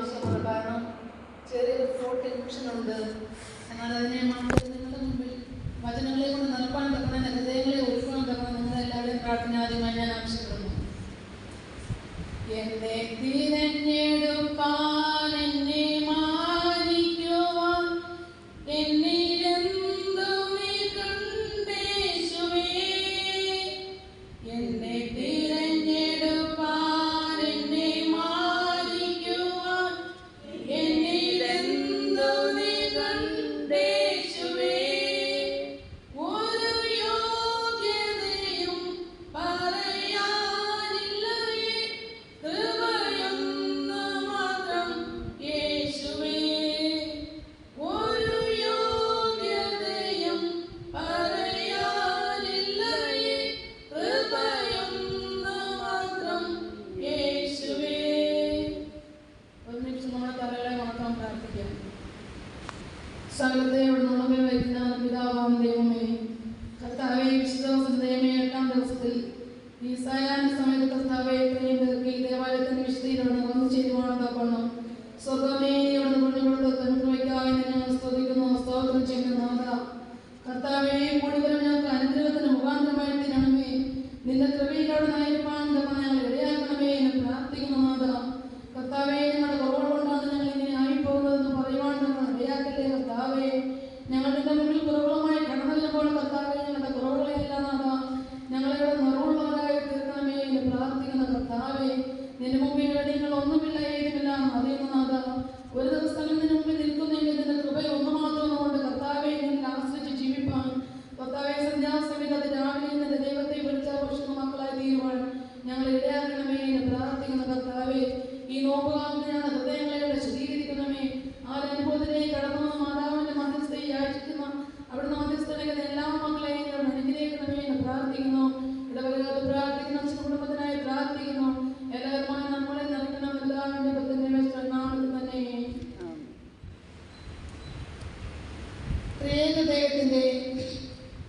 ആവശ്യമാണ് കാരണം ചെറിയൊരു ഫ്ലോട്ട് ഇൻഫെക്ഷൻ ഉണ്ട്. എന്നാൽ അതിനെ നമുക്ക് നിങ്ങളുടെ മുമ്പിൽ വചനങ്ങളെ കൊണ്ട് നിറപ്പാൻ തക്കണം ഹൃദയങ്ങളെ ഒഴുക്കാൻ തക്കണം നിങ്ങളെല്ലാവരും പ്രാർത്ഥന ആദ്യമായി ഞാൻ ആവശ്യപ്പെടുന്നു. എന്നെ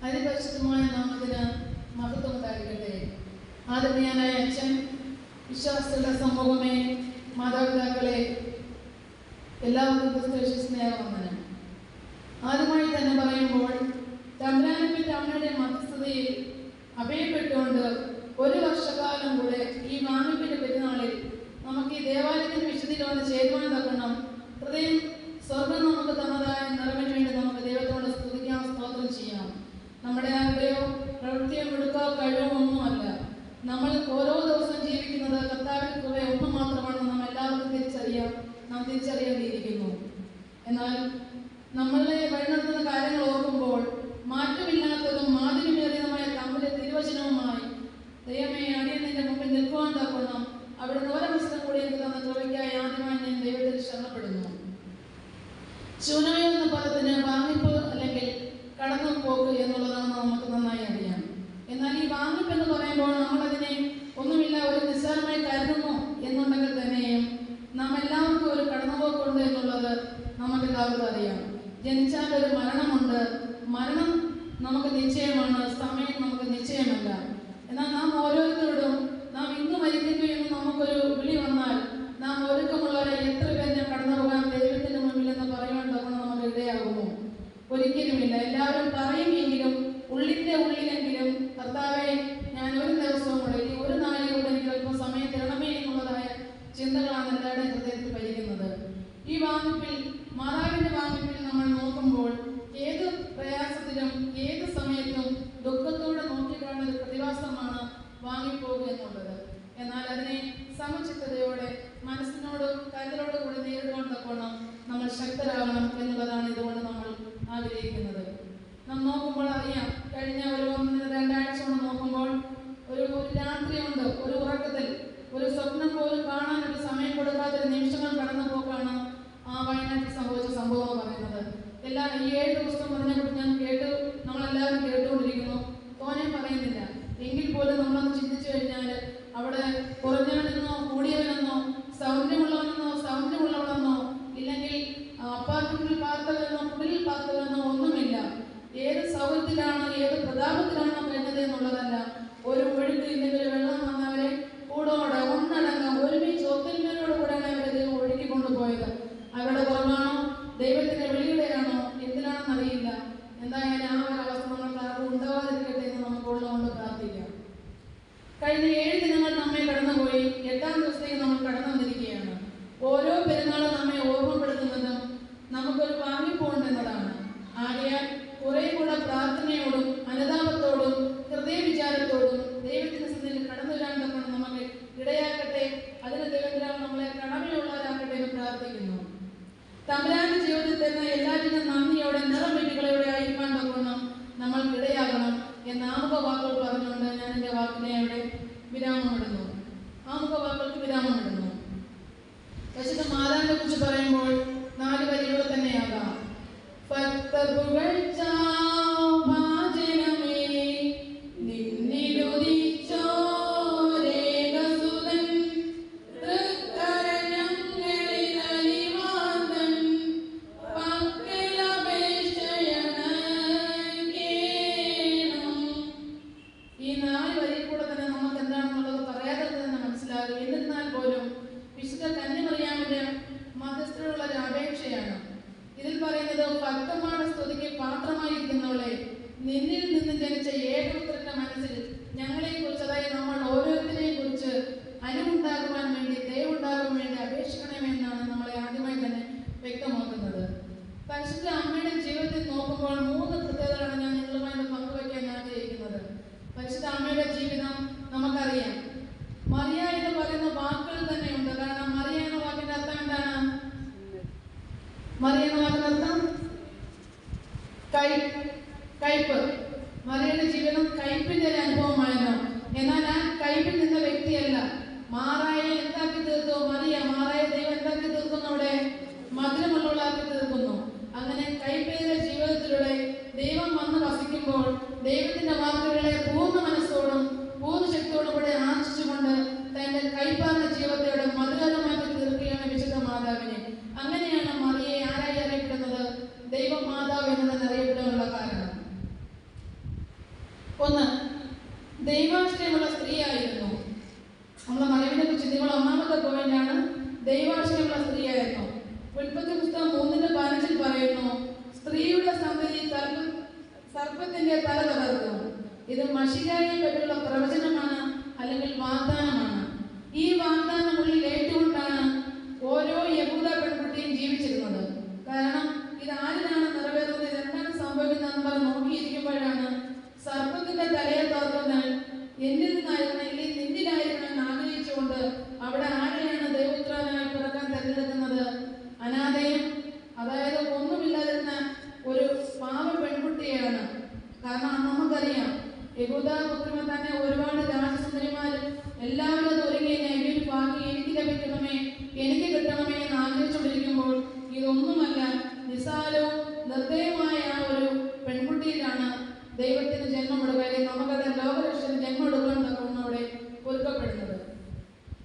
അതിപരിശുദ്ധമായ നാമത്തിന് മഹത്വം ഉണ്ടായിരിക്കട്ടെ. ആദരണീയനായ അച്ഛൻ വിശ്വാസികളുടെ സമൂഹമേ മാതാപിതാക്കളെ എല്ലാവർക്കും ക്രിസ്തുവിശ സ്നേഹവന്ദനം ആദ്യമായി തന്നെ പറയുമ്പോൾ തമ്പുരാനപ്പിന്റെ അമ്മയുടെ മധ്യസ്ഥതയിൽ അഭയപ്പെട്ടുകൊണ്ട് ഒരു വർഷകാലം കൂടെ ഈ മാമിപ്പിന്റെ പെരുന്നാളിൽ നമുക്ക് ഈ ദേവാലയത്തിന് വിശുദ്ധിയിൽ വന്ന് ചേരുവാൻ തക്കണം ഹൃദയം സ്വർഗം നമുക്ക് തന്നതായ നിറവിന് വേണ്ടി നമ്മൾ ഓരോ ദിവസം ജീവിക്കുന്നത് കർത്താവിന്റെ കുറെ ഒന്ന് മാത്രമാണ് നാം എല്ലാവർക്കും തിരിച്ചറിയാം. നാം തിരിച്ചറിയേണ്ടിയിരിക്കുന്നു. എന്നാൽ നമ്മളെ വഴിനടത്തുന്ന കാര്യങ്ങൾ ഓർക്കുമ്പോൾ മാറ്റമില്ലാത്തതും മാതിരിമേറിയ ശക്തരാകണം എന്നുള്ളതാണ് ഇതുകൊണ്ട് നമ്മൾ ആഗ്രഹിക്കുന്നത്. നാം നോക്കുമ്പോൾ അറിയാം കഴിഞ്ഞ ഒരു ഒന്ന് രണ്ടാഴ്ച കൊണ്ട് നോക്കുമ്പോൾ ഒരു ഒരു രാത്രിയുണ്ട് ഒരു ഉറക്കത്തിൽ ഒരു സ്വപ്നം പോലും കാണാൻ ഒരു സമയം കൊടുക്കാത്തൊരു നിമിഷങ്ങൾ കടന്നു പോക്കാണ് ആ വയനാട്ടിൽ സംഭവിച്ച സംഭവം പറയുന്നത്. എല്ലാ ഈ ഏഴ് ദിവസം അതിനെക്കുറിച്ച് ഞാൻ കേട്ട് നമ്മളെല്ലാവരും കേട്ടുകൊണ്ടിരിക്കുന്നു. തോനെ പറയുന്നില്ല. എങ്കിൽ പോലും നമ്മളൊന്ന് ചിന്തിച്ചു കഴിഞ്ഞാൽ അവിടെ കുറഞ്ഞാണ് തരുന്ന എല്ലാറ്റിനും നന്ദിയോടെ നിറമെറ്റുകളോടെ ആയിരിക്കാൻ തക്കണം നമ്മൾ ഇടയാകണം എന്ന ആമുഖവാക്കുകൾ പറഞ്ഞുകൊണ്ട് ഞാൻ എന്റെ വാക്കിനെ അവിടെ വിരാമമിടുന്നു. ആമുഖവാക്കുകൾക്ക് വിരാമമിടുന്നു. പക്ഷേ മാതാവിനെ കുറിച്ച് പറയുമ്പോൾ നാല് വരികൾ തന്നെയാകാം. ഭക്തപുകഴ്ചാഭാജനമേ, നിന്നിൽ നിന്ന് ജനിച്ച ഏകപുത്രന്റെ മനസ്സിൽ ഞങ്ങളെ കുറിച്ച് അതായത് നമ്മൾ ഓരോരുത്തരെയും കുറിച്ച് അനുവുണ്ടാകുവാൻ വേണ്ടി ദയവുണ്ടാകാൻ വേണ്ടി അപേക്ഷിക്കണമെന്നാണ് നമ്മളെ ആദ്യമായി തന്നെ വ്യക്തമാക്കുന്നത്. പരിശുദ്ധ അമ്മയുടെ ജീവിതത്തിൽ നോക്കുമ്പോൾ മൂന്ന് പ്രത്യേകതകളാണ് ഞാൻ നിങ്ങളുമായി പങ്കുവയ്ക്കാൻ ആഗ്രഹിക്കുന്നത്. പരിശുദ്ധ അമ്മയുടെ ജീവിതം നമുക്കറിയാം. മറിയ എന്ന് പറയുന്ന വാക്കുകൾ തന്നെയുണ്ട്. കാരണം മറിയ എന്ന വാക്കിന്റെ അർത്ഥം എന്താണ്? മറിയ എന്ന വാക്കിന്റെ അർത്ഥം കയ്പ് മറിയുടെ ജീവിതം കയ്പിന്റെ ഒരു അനുഭവമായിരുന്നു. എന്നാൽ ആ കയ്പിൽ നിന്ന വ്യക്തിയല്ല. മാറായ എന്താക്കി തീർത്തു? മറിയ മാറായ ദൈവം എന്താക്കി തീർക്കുന്നു അവിടെ? മധുരമുള്ളവളാക്കി തീർക്കുന്നു. അങ്ങനെ കൈപ്പേറിയ ജീവിതത്തിലൂടെ ദൈവം വന്ന് വസിക്കുമ്പോൾ ദൈവത്തിന്റെ വാക്കുകളെ പൂർണ മനസ്സോടും പൂർണ ശക്തിയോടും കൂടെ ആർജിച്ചുകൊണ്ട് തന്റെ കൈപ്പാർന്ന ജീവിതത്തോടെ മധുരമാക്കി തീർക്കുകയാണ് വിശുദ്ധ മാതാവിനെ അങ്ങനെയാണ് മറിയെ ആരായി അറിയപ്പെടുന്നത് ദൈവ മാതാവ് എന്നതെന്ന് അറിയപ്പെടാനുള്ള കാരണം ഒന്ന് ദൈവാശ്രയമുള്ള സ്ത്രീയായിരുന്നു നമ്മളെ മറിവിനെ കുറിച്ച് നിങ്ങൾ ഒന്നാമത്തെ പോയിന്റാണ് ദൈവാശ്രയമുള്ള സ്ത്രീയായിരുന്നു ഉൽപ്പത്തി പുസ്തകം മൂന്നിന്റെ പതിനഞ്ചിൽ പറയുന്നു സ്ത്രീയുടെ സന്തതി സർപ്പ സർപ്പത്തിന്റെ തല തകർക്കും ഇത് മഷികായെ പറ്റിയുള്ള പ്രവചനമാണ് അല്ലെങ്കിൽ വാഗ്ദാനമാണ് ഈ വാഗ്ദാനം ഉള്ളിൽ ഏറ്റുകൊണ്ടാണ് ഓരോ യഹൂദ പെൺകുട്ടിയും ജീവിച്ചിരുന്നത് കാരണം ഇത് ആരിലാണ് നിറവേറുന്നത് ഇത് എന്താണ് സംഭവിക്കുന്നതെന്ന് പറഞ്ഞ് നോക്കിയിരിക്കുമ്പോഴാണ് സർപ്പത്തിന്റെ തലയെ തോർക്കുന്ന എന്നിൽ നിന്നായിരുന്നു അല്ലെങ്കിൽ നിന്നിലായിരുന്നു എന്ന് ആഗ്രഹിച്ചുകൊണ്ട് അവിടെ ആരെയാണ് ദൈവപുത്രനായി പിറക്കാൻ തിരഞ്ഞെടുക്കുന്നത് അനാഥയും അതായത് ഒന്നുമില്ലാതിരുന്ന ഒരു പാവ പെൺകുട്ടിയാണ് കാരണം നമുക്കറിയാം യഹൂദ പുത്രിമ തന്നെ ഒരുപാട് രാജസുന്ദരിമാര് എല്ലാവരും അത് ഒരുങ്ങി ഞാൻ ഈ ഒരു ഭാഗ്യം എനിക്ക് ലഭിക്കണമേ എനിക്ക് കിട്ടണമേ എന്ന് ആഗ്രഹിച്ചുകൊണ്ടിരിക്കുമ്പോൾ ഇതൊന്നുമല്ല നിസാരവും നിർദ്ദയമായ ആ ഒരു പെൺകുട്ടിയിലാണ് ദൈവത്തിന് ജന്മം കൊടുക്കുക അല്ലെങ്കിൽ നമുക്കത് ലോകരക്ഷന് ജന്മം എടുക്കാൻ തക്കണം അവിടെ ഒരുക്കപ്പെടുന്നത്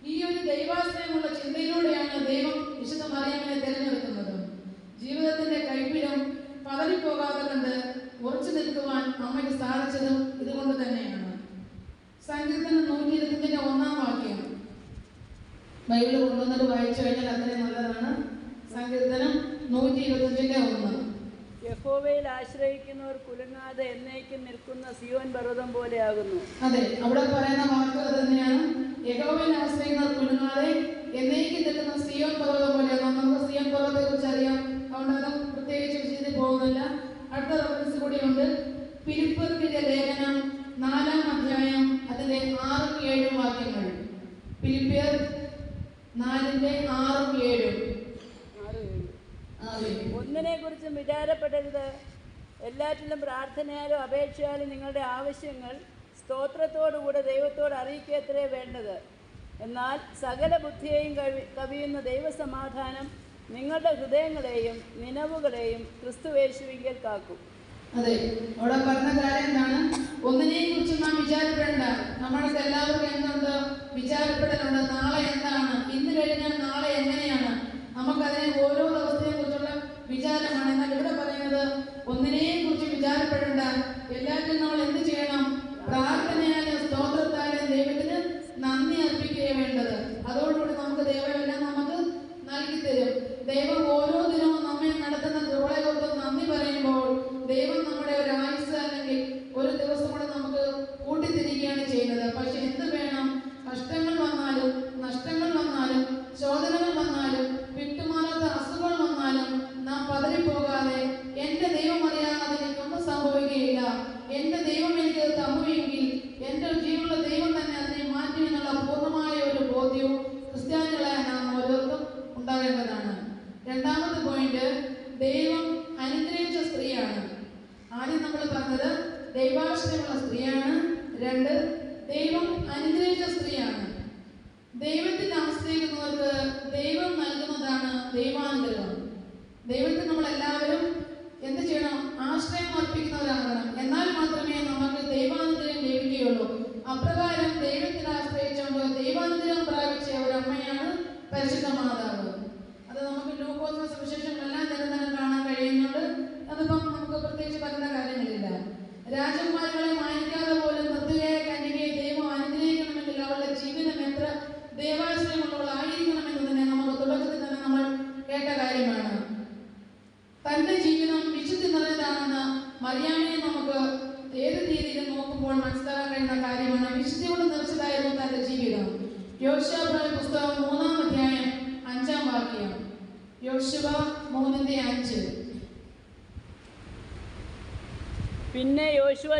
ഈ ഒരു ദൈവാശ്രയമുള്ള ചിന്തയിലൂടെയാണ് ദൈവം വിശുദ്ധ മറിയാമിനെ തിരഞ്ഞെടുക്കുന്നത് ജീവിതത്തിന്റെ കൈപ്പിലും പതറിപ്പോകാതെ കണ്ട് ഉറച്ചു നിൽക്കുവാൻ അമ്മയ്ക്ക് സാധിച്ചതും ഇതുകൊണ്ട് തന്നെയാണ് സങ്കീർത്തനം നൂറ്റി ഇരുപത്തിന്റെ ഒന്നാം വാക്യം ബൈബിൾ കൊണ്ടുവന്നിട്ട് വായിച്ചു കഴിഞ്ഞാൽ അത്രയും നല്ലതാണ്. സങ്കീർത്തനം നൂറ്റി ഇരുപത്തഞ്ചിന്റെ ഒന്ന്. യഹോവയിൽ ആശ്രയിക്കുന്നവർ കുലുങ്ങാതെ എന്നേക്കും നിൽക്കുന്ന സിയോൻ പർവതം പോലെയാകുന്നു. അതെ അവിടെ പറയുന്ന വാക്കുകൾ തന്നെയാണ് യഹോവയിൽ ആശ്രയിക്കുന്നവർ കുലുങ്ങാതെ എന്നേക്കും നിൽക്കുന്ന സിയോൻ പർവതം പോലെയാണ്. നമുക്ക് സിയോൻ പർവതത്തെ കുറിച്ച് അറിയാം. അതുകൊണ്ട് അത് പ്രത്യേകിച്ച് വിഷയത്തിൽ പോകുന്നില്ല. അടുത്ത റെഫറൻസ് കൂടിയുണ്ട്. പിലിപ്പത്തിന്റെ ലേഖനം നാലാം അധ്യായം അതിന്റെ ആറും ഏഴും വാക്യങ്ങൾ. പിലിപ്പിയർ നാലിന്റെ ആറും ഏഴും. ഒന്നിനെ കുറിച്ചും വിചാരപ്പെടരുത്. എല്ലാറ്റിലും പ്രാർത്ഥനയാലും അപേക്ഷയാലും നിങ്ങളുടെ ആവശ്യങ്ങൾ സ്തോത്രത്തോടുകൂടെ ദൈവത്തോട് അറിയിക്കത്രേ വേണ്ടത്. എന്നാൽ സകല ബുദ്ധിയെയും കവി കവിയുന്ന ദൈവസമാധാനം നിങ്ങളുടെ ഹൃദയങ്ങളെയും നിലവുകളെയും ക്രിസ്തുവേശുവിങ്കൽ കാക്കും. അതെ. അവിടെ പറഞ്ഞ കാര്യം എന്താണ്? ഒന്നിനെയും കുറിച്ച് നാം വിചാരപ്പെടേണ്ട. നമ്മൾക്ക് എല്ലാവർക്കും എന്തുണ്ട്? വിചാരപ്പെടലുണ്ട്. നാളെ എന്താണ്? ഇന്ന് കഴിഞ്ഞാൽ നാളെ എങ്ങനെയാണ്? നമുക്കതിനെ ഓരോ ദിവസത്തെയും കുറിച്ചുള്ള വിചാരമാണ്. എന്നാൽ ഇവിടെ പറയുന്നത് ഒന്നിനെയും കുറിച്ച് വിചാരപ്പെടേണ്ട. എല്ലാത്തിനും നമ്മൾ എന്ത് ചെയ്യണം? പ്രാർത്ഥനയാലും സ്തോത്രത്താലും ദൈവത്തിന് നന്ദി അർപ്പിക്കുക വേണ്ടത്. അതോടുകൂടി നമുക്ക് ദൈവമെല്ലാം നമുക്ക് നൽകി തരും ദൈവം ഓരോ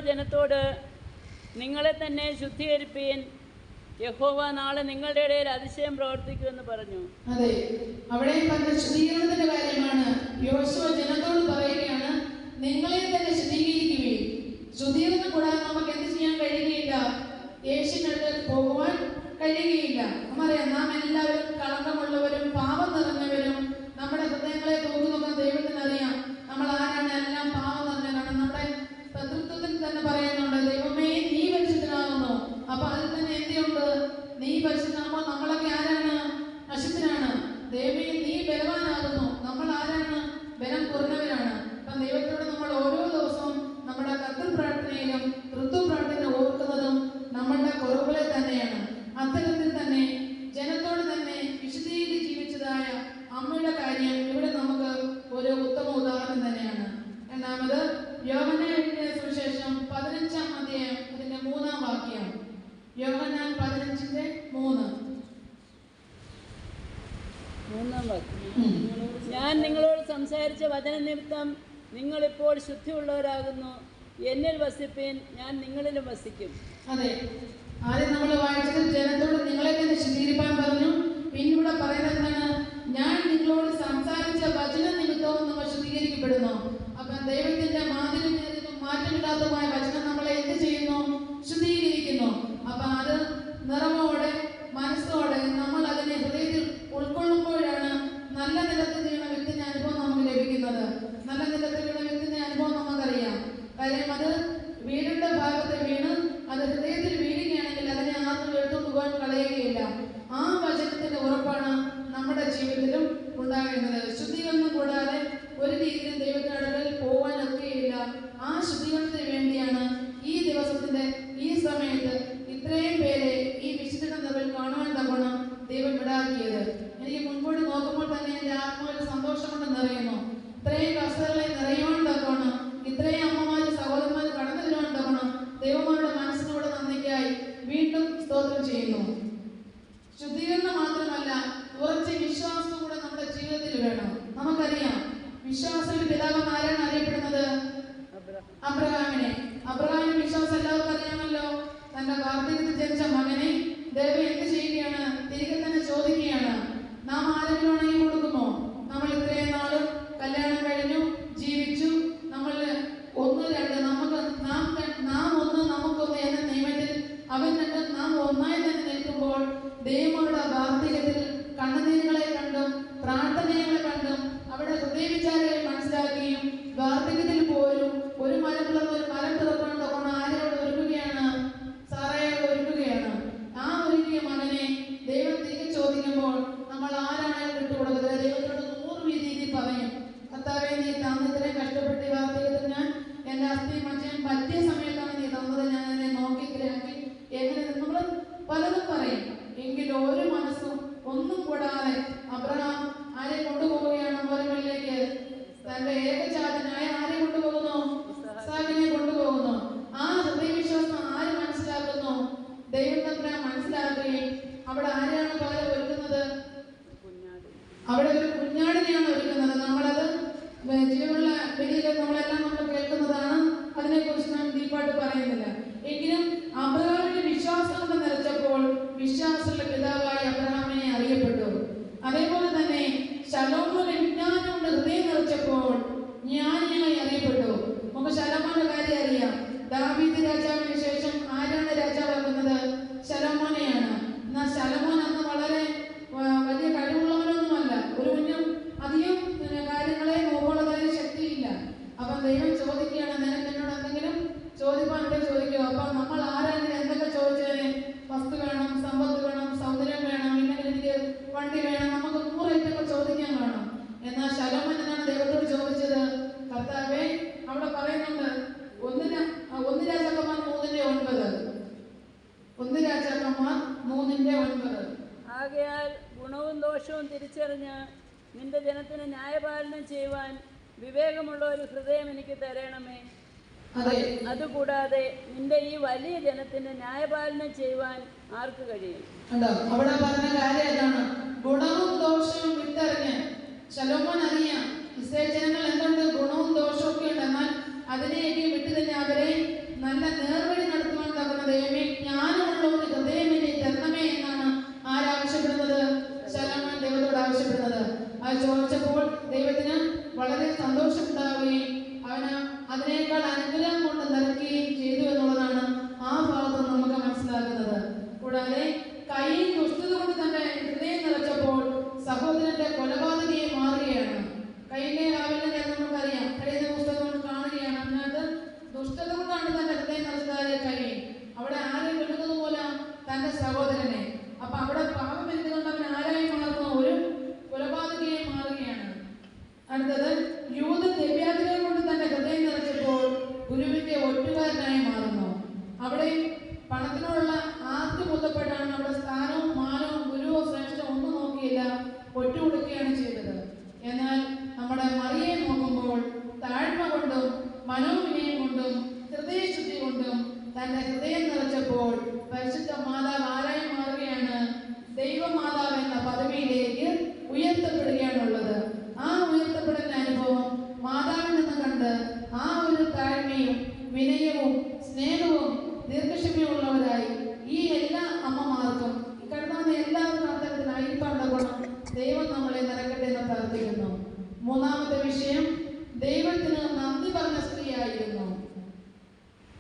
ജനത്തോട് നിങ്ങളെ തന്നെ ശുദ്ധീകരിപ്പീൻ. യഹോവ നാളെ നിങ്ങളുടെ ഇടയിൽ അതിശയം പ്രവർത്തിക്കുമെന്ന് പറഞ്ഞു. അതെ അവിടെ പറഞ്ഞ ശുദ്ധീകരണത്തിന്റെ കാര്യമാണ് യോശുവ ജനത്തോട് പറയുകയാണ് നിങ്ങളെ തന്നെ ശുദ്ധീകരിക്കുകയും ശുദ്ധീകരണം കൂടാതെ നമുക്ക് എന്ത് ചെയ്യാൻ കഴിയുകയില്ല? യേശുവിനടുത്ത് പോകുവാൻ കഴിയുകയില്ല. നമ്മറിയാം നാം എല്ലാവരും കളങ്കമുള്ളവരും പാപം നിറഞ്ഞവരും നമ്മുടെ ഹൃദയങ്ങളെ തോന്നുന്ന ഞാൻ നിങ്ങളോട് സംസാരിച്ച വചന നിമിത്തം നിങ്ങളിപ്പോൾ ശുദ്ധിയുള്ളവരാകുന്നു. എന്നിൽ വസിപ്പീൻ ഞാൻ നിങ്ങളിലും വസിക്കും. അതെ. ആദ്യം നമ്മൾ വായിച്ചത് ജനത്തോട് നിങ്ങളെ തന്നെ ശുദ്ധീകരിപ്പാൻ പറഞ്ഞു. പിന്നീട് പറയുന്നത് ഞാൻ നിങ്ങളോട് സംസാരിച്ച വചന നിമിത്തവും നമ്മൾ ശുദ്ധീകരിക്കപ്പെടുന്നു. അപ്പൊ ദൈവത്തിന്റെ മാതിരി മാറ്റമില്ലാത്തതുമായ വചനം നമ്മളെ എന്ത് ചെയ്യുന്നു? ശുദ്ധീകരിക്കുന്നു. അപ്പൊ അത് നിറമോടെ മനസ്സോടെ നമ്മൾ ഉണ്ടാകേണ്ടത് അവിടെ ആരെയാണ് പാൽ ഒരുക്കുന്നത്? അവിടെ ഒരു കുഞ്ഞാടിനെയാണ് ഒരുക്കുന്നത്. നമ്മളത് ജീവനുള്ള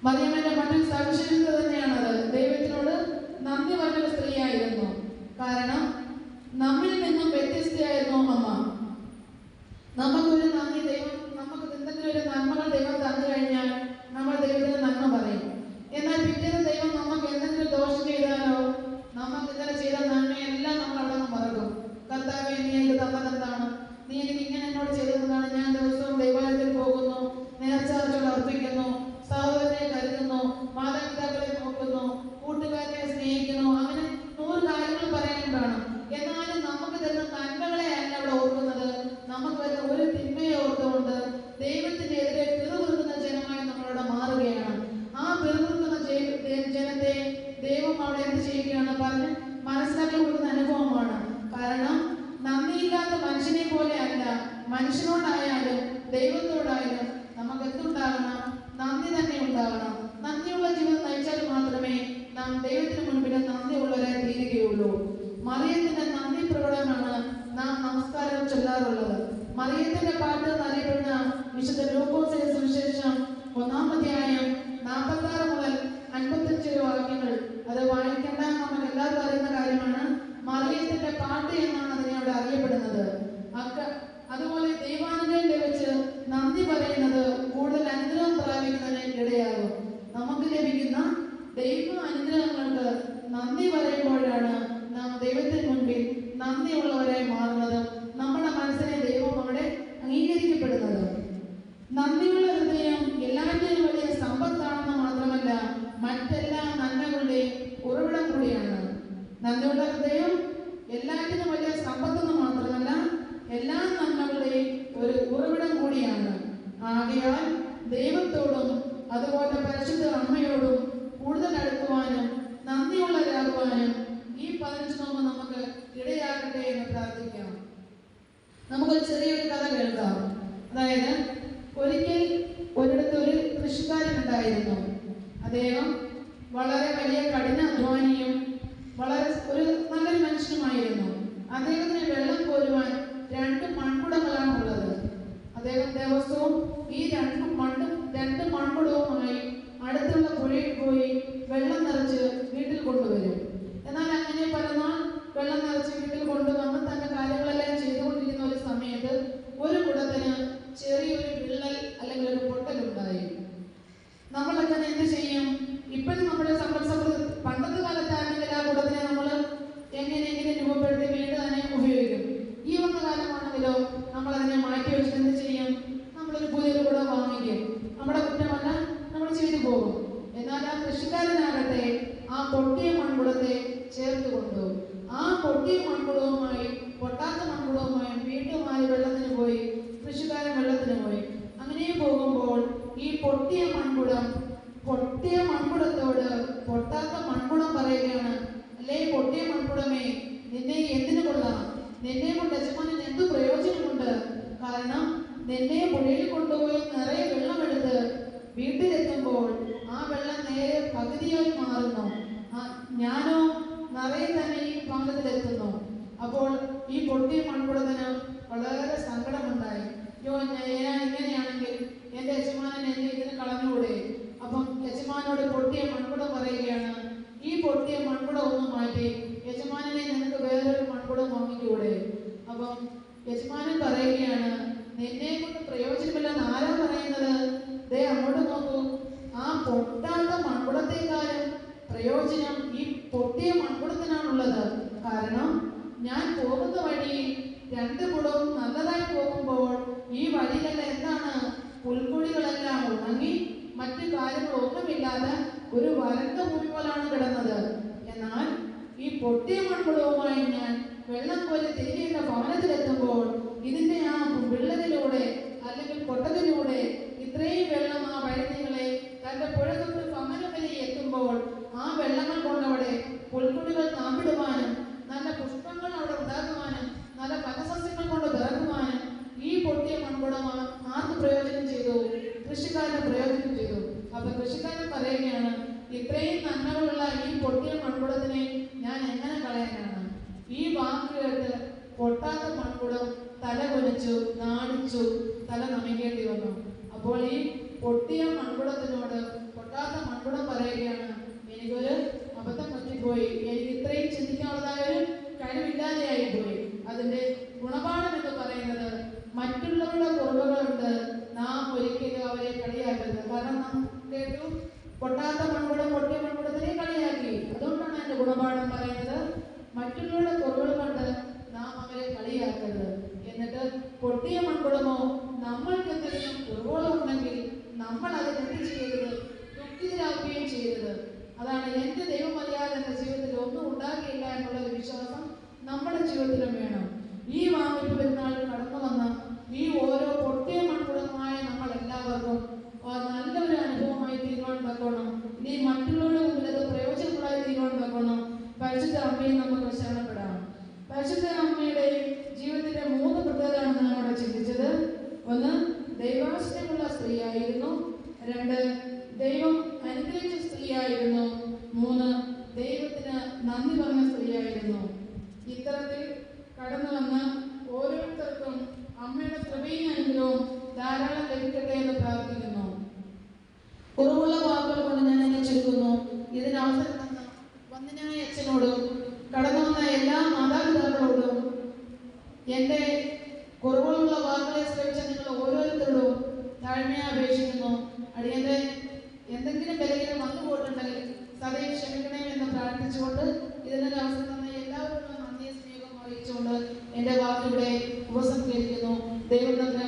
മറിയമ്മന്റെ മറ്റൊരു സവിശേഷത തന്നെയാണത്. ദൈവത്തിനോട് നന്ദി പറഞ്ഞൊരു സ്ത്രീയായിരുന്നു. കാരണം നമ്മിൽ നിന്നും വ്യത്യസ്തയായിരുന്നു അമ്മ. നമുക്കൊരു നന്ദി ദൈവം നമുക്ക് എന്തെങ്കിലും ഒരു നന്മകൾ ദൈവം തന്നു കഴിഞ്ഞാൽ മറിയത്തിന്റെ നന്ദി പ്രകടനമാണ് നാം നമസ്കാരം ചൊല്ലാറുള്ളത്. മറിയത്തിന്റെ പാട്ട് എന്നറിയപ്പെടുന്ന വിശുദ്ധ ലൂക്കോസിയ സുവിശേഷം ഒന്നാം അധ്യായം നാൽപ്പത്തി ആറ് മുതൽ അൻപത്തഞ്ച് വാക്യങ്ങൾ. അത് വായിക്കേണ്ട നമ്മൾ എല്ലാവർക്കും അറിയുന്ന കാര്യമാണ് മറിയത്തിന്റെ പാട്ട് എന്നാണ് അതിനോട് അറിയപ്പെടുന്നത്. അതുപോലെ ദൈവാനുഗ്രഹം ലഭിച്ച് നന്ദി പറയുന്നത് കൂടുതൽ അനുഗ്രഹം പ്രാപിക്കുന്നതിന് ഇടയാകും. നമുക്ക് ലഭിക്കുന്ന ദൈവ അനുഗ്രഹങ്ങൾക്ക് നന്ദി പറയുമ്പോഴാണ് ദൈവത്തിന് മുൻപിൽ നന്ദിയുള്ളവരായി മാറുന്നത് നമ്മുടെ മനസ്സിനെ ദൈവം അവിടെ അംഗീകരിക്കപ്പെടുന്നത്. നന്ദിയുള്ള ഹൃദയം എല്ലാവരുടെയും വലിയ സമ്പത്താണെന്ന് മാത്രമല്ല മറ്റെല്ലാ നന്മകളുടെയും ഉറവിടം കൂടിയാണ്. നന്ദിയുള്ള ഹൃദയം എല്ലാറ്റിനും വലിയ സമ്പത്തെന്ന് മാത്രമല്ല എല്ലാ നന്മകളുടെയും ഒരു ഉറവിടം കൂടിയാണ്. ആകയാൽ ദൈവത്തോടും അതുപോലെ പരിശുദ്ധ അമ്മയോടും കൂടുതൽ അടുക്കുവാനും നന്ദിയുള്ളവരാകുവാനും പതിനഞ്ച് നോമ്പ് നമുക്ക് ഇടയാകട്ടെ എന്ന് പ്രാർത്ഥിക്കാം. നമുക്കൊരു ചെറിയൊരു കഥ കേൾക്കാം. അതായത് ഒരിക്കൽ ഒരിടത്ത് ഒരു കൃഷിക്കാരൻ ഉണ്ടായിരുന്നു അദ്ദേഹം വളരെ വലിയ കഠിന അധ്വാനിയും വളരെ ഒരു നല്ലൊരു മനുഷ്യനുമായിരുന്നു. അദ്ദേഹത്തിന് വെള്ളം കോരുവാൻ രണ്ട് മൺകുടങ്ങളാണ് ഉള്ളത് അദ്ദേഹം ദിവസവും ഈ രണ്ട് മണ്ണും രണ്ട് മൺകുടവുമായി അടുത്തുള്ള പുഴയിൽ പോയി വെള്ളം നിറച്ച് വീട്ടിൽ കൊണ്ടുവരും. നിന്നെ പുഴയിൽ കൊണ്ടുപോയി നിറയെ വെള്ളമെടുത്ത് വീട്ടിലെത്തുമ്പോൾ ആ വെള്ളം നേരെ പകുതിയായി മാറുന്നു. ഞാനോ നിറയെ തന്നെ ഈ പാകത്തിലെത്തുന്നു അപ്പോൾ ഈ പൊട്ടിയ മൺകുടത്തിന് വളരെ സങ്കടമുണ്ടായി. യോ ഞാൻ ഇങ്ങനെയാണെങ്കിൽ? എന്റെ യജമാനൻ എന്നെ ഇതിന് കളഞ്ഞുകൂടെ? അപ്പം യജമാനോട് പൊട്ടിയ മൺകുടം പറയുകയാണ് ഈ പൊട്ടിയ മൺകുടം ഒന്ന് മാറ്റി യജമാനനെ നിനക്ക് വേറൊരു മൺപുടം വാങ്ങിക്കൂടെ? അപ്പം യജമാനൻ പറയുകയാണ് നിന്നെ കൊണ്ട് പ്രയോജനമില്ലെന്ന് ആരാ പറയുന്നത്? ദേ അങ്ങോട്ട് നോക്കൂ. ആ പൊട്ടാത്ത മൺകുടത്തെക്കാളും പ്രയോജനം ഈ പൊട്ടിയ മൺകുടത്തിനാണുള്ളത്. കാരണം ഞാൻ പോകുന്ന വഴിയിൽ രണ്ട് കുടവും നല്ലതായി പോകുമ്പോൾ ഈ വഴിയിലെല്ലാം എന്താണ്? പുൽക്കുഴികളെല്ലാം ഉണങ്ങി മറ്റു കാര്യങ്ങളൊന്നുമില്ലാതെ ഒരു വരണ്ട ഭൂമി പോലാണ് കിടന്നത്. എന്നാൽ ഈ പൊട്ടിയ മൺകുടവുമായി ഞാൻ വെള്ളം പോലെ തിരികെ ഭവനത്തിലെത്തുമ്പോൾ ഇതിന്റെ ആ വിള്ളലിലൂടെ അല്ലെങ്കിൽ കൊട്ടത്തിലൂടെ ഇത്രയും വെള്ളം ആ വഴുതികളെ തന്റെ പുഴ തൊട്ട് വരെ എത്തുമ്പോൾ ആ വെള്ളങ്ങൾ കൊണ്ടവിടെ പുൽക്കുടികൾ താമ്പിടുവാനും നല്ല പുഷ്പങ്ങൾ അവിടെ ഉണ്ടാക്കുവാനും നല്ല ഫലസസ്യങ്ങൾ കൊണ്ട് പിറക്കുവാനും ഈ പൊട്ടിയ മൺകുടം ആർക്ക് പ്രയോജനം ചെയ്തു? കൃഷിക്കാരന് പ്രയോജനം ചെയ്തു. അപ്പൊ കൃഷിക്കാരൻ പറയുകയാണ് ഇത്രയും നന്മകളുള്ള ഈ പൊട്ടിയ മൺകുടത്തിനെ ഞാൻ എങ്ങനെ കളയാനാണ്? ഈ വാക്ക് കേട്ട് പൊട്ടാത്ത മൺകുടം തല കൊലിച്ചു നാടിച്ചു തല നമിക്കേണ്ടി വന്നു. അപ്പോൾ ഈ പൊട്ടിയ മൺകുടത്തിനോട് പൊട്ടാത്ത മൺകുടം പറയുകയാണ് എനിക്കൊരു അബദ്ധം പറ്റിപ്പോയി. എനിക്ക് ഇത്രയും ചിന്തിക്കാനുള്ളതായ ഒരു കഴിവില്ലാതെയായി പോയി. അതിന്റെ ഗുണപാഠം എന്ന് പറയുന്നത് മറ്റുള്ളവരുടെ കുറവുകളുണ്ട്. നാം ഒരിക്കലും അവരെ കളിയാക്കരുത്. കാരണം നാം കേട്ടു പൊട്ടാത്ത മൺകുടം പൊട്ടിയ മൺകുടത്തിനെ കളിയാക്കി. അതുകൊണ്ടാണ് എന്റെ ഗുണപാഠം പറയുന്നത് മറ്റുള്ളവരുടെ കുറവുകൾ കൊണ്ട് നാം അവരെ കളിയാക്കരുത്. എന്നിട്ട് പൊട്ടിയ മൺകുടമോ നമ്മൾക്ക് എന്തെങ്കിലും കുറവുകൾ ഉണ്ടെങ്കിൽ നമ്മൾ അത് എന്ത് ചെയ്യരുത് ദുഃഖിതരാക്കുകയും ചെയ്യരുത് അതാണ് എന്റെ ദൈവം അറിയാതെ ജീവിതത്തിൽ ഒന്നും ഉണ്ടാകില്ല എന്നുള്ള ഒരു വിശ്വാസം നമ്മുടെ ജീവിതത്തിലും വേണം. ഈ വാങ്ങിപ്പ് പെരുന്നാൾ കടന്നു വന്ന ഈ ഓരോ പൊട്ടിയ മൺകുടമായ നമ്മൾ എല്ലാവർക്കും നല്ലൊരു അനുഭവമായി തീരുവാൻ തക്കോണം ഇനി മറ്റുള്ളവരുടെ മുമ്പിൽ അത് പ്രയോജനമുള്ളതായി തീരുവാൻ തക്കോണം പരിശുദ്ധ അമ്മയെ നമുക്ക് ശരണപ്പെടാം. പരിശുദ്ധ അമ്മയുടെ നാം ചിന്തിച്ചത് ഒന്ന് ദൈവാശ്രയമുള്ള സ്ത്രീയായിരുന്നു. രണ്ട് ദൈവം അനുഗ്രഹിച്ച സ്ത്രീയായിരുന്നു. മൂന്ന് ദൈവത്തിന് നന്ദി പറഞ്ഞ സ്ത്രീയായിരുന്നു. ഇത്തരത്തിൽ കടന്നു വന്ന ഓരോരുത്തർക്കും അമ്മയുടെ കൃപയും അനുഗ്രഹവും ധാരാളം ലഭിക്കട്ടെ എന്ന് പ്രാർത്ഥിക്കുന്നു. കുറവുള്ള വാക്കുകൾ കൊണ്ട് ഞാൻ എന്നെ ചുരുക്കുന്നു ഇതിന് അവസരം തന്ന വന്ദനായ അച്ഛനോടും കടന്നു വന്ന എല്ലാ മാതാപിതാക്കളോടും എന്റെ കുറവുള്ള വാക്കുകളെ ശ്രമിച്ച നിങ്ങൾ ഓരോരുത്തരോടും താഴ്മയെ അപേക്ഷിക്കുന്നു. അടിയന്റെ എന്തെങ്കിലും ബലഹീനം വന്നു പോയിട്ടുണ്ടെങ്കിൽ സദയം ക്ഷമിക്കണേ എന്ന് പ്രാർത്ഥിച്ചുകൊണ്ട് ഇതിനൊരു അവസരം തന്ന എല്ലാവരോടും നന്ദി സ്നേഹം അറിയിച്ചുകൊണ്ട് എന്റെ വാക്കിവിടെ ഉപസംഹരിക്കുന്നു. ദൈവം തന്നെ